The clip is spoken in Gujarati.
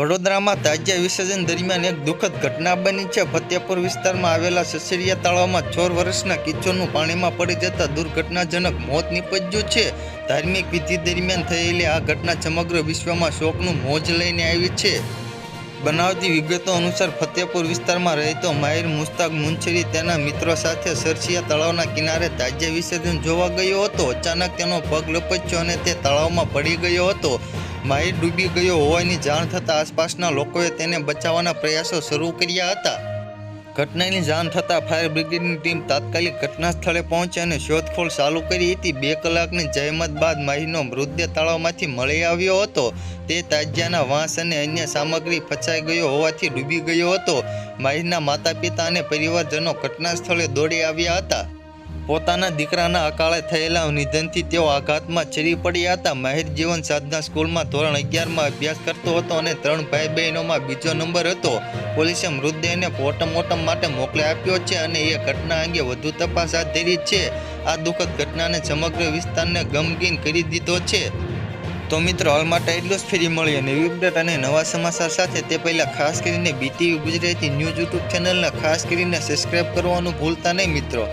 વડોદરામાં તાજિયા વિસર્જન દરમિયાન એક દુઃખદ ઘટના બની છે. ફતેપુર વિસ્તારમાં આવેલા સસરિયા તળાવમાં ચોર વર્ષના કિચ્ચોનું પાણીમાં પડી જતા દુર્ઘટનાજનક મોત નીપજ્યું છે. ધાર્મિક વિધિ દરમિયાન થયેલી આ ઘટના સમગ્ર વિશ્વમાં શોકનું મોજ લઈને આવી છે. બનાવતી વિગતો અનુસાર ફતેપુર વિસ્તારમાં રહેતો માહિર મુસ્તાક મુનશરી તેના મિત્રો સાથે સરસિયા તળાવના કિનારે તાજ્ય વિસર્જન જોવા ગયો હતો. અચાનક તેનો પગ લપચ્યો અને તે તળાવમાં પડી ગયો હતો. માહિર ડૂબી ગયો હોવાની જાણ થતાં આસપાસના લોકોએ તેને બચાવવાના પ્રયાસો શરૂ કર્યા હતા. ઘટનાની જાણ થતાં ફાયર બ્રિગેડની ટીમ તાત્કાલિક ઘટના સ્થળે પહોંચી અને શોધખોળ ચાલુ કરી હતી. બે કલાકની જહેમત બાદ માહિરનો મૃતદેહ તળાવમાંથી મળી આવ્યો હતો. તે તાજિયાના વાંસ અને અન્ય સામગ્રી ફસાઈ ગયો હોવાથી ડૂબી ગયો હતો. માહિરના માતા પિતા અને પરિવારજનો ઘટના સ્થળે દોડી આવ્યા હતા. પોતાના દીકરાના અકાળે થયેલા નિધનથી તેઓ આઘાતમાં છરી પડ્યા હતા. માહિર જીવન સાધના સ્કૂલમાં ધોરણ અગિયારમાં અભ્યાસ કરતો હતો અને ત્રણ ભાઈ બહેનોમાં બીજો નંબર હતો. પોલીસે મૃતદેહને પોસ્ટમોર્ટમ માટે મોકલી આપ્યો છે અને એ ઘટના અંગે વધુ તપાસ હાથ ધરી છે. આ દુઃખદ ઘટનાને સમગ્ર વિસ્તારને ગમગીન કરી દીધો છે. તો મિત્રો, હાલ માટે એટલું જ. ફેરી મળી અને અપડેટ અને નવા સમાચાર સાથે. તે પહેલાં ખાસ કરીને બીટીવી ગુજરાતી ન્યૂઝ યુટ્યુબ ચેનલને ખાસ કરીને સબસ્ક્રાઈબ કરવાનું ભૂલતા નહીં મિત્રો.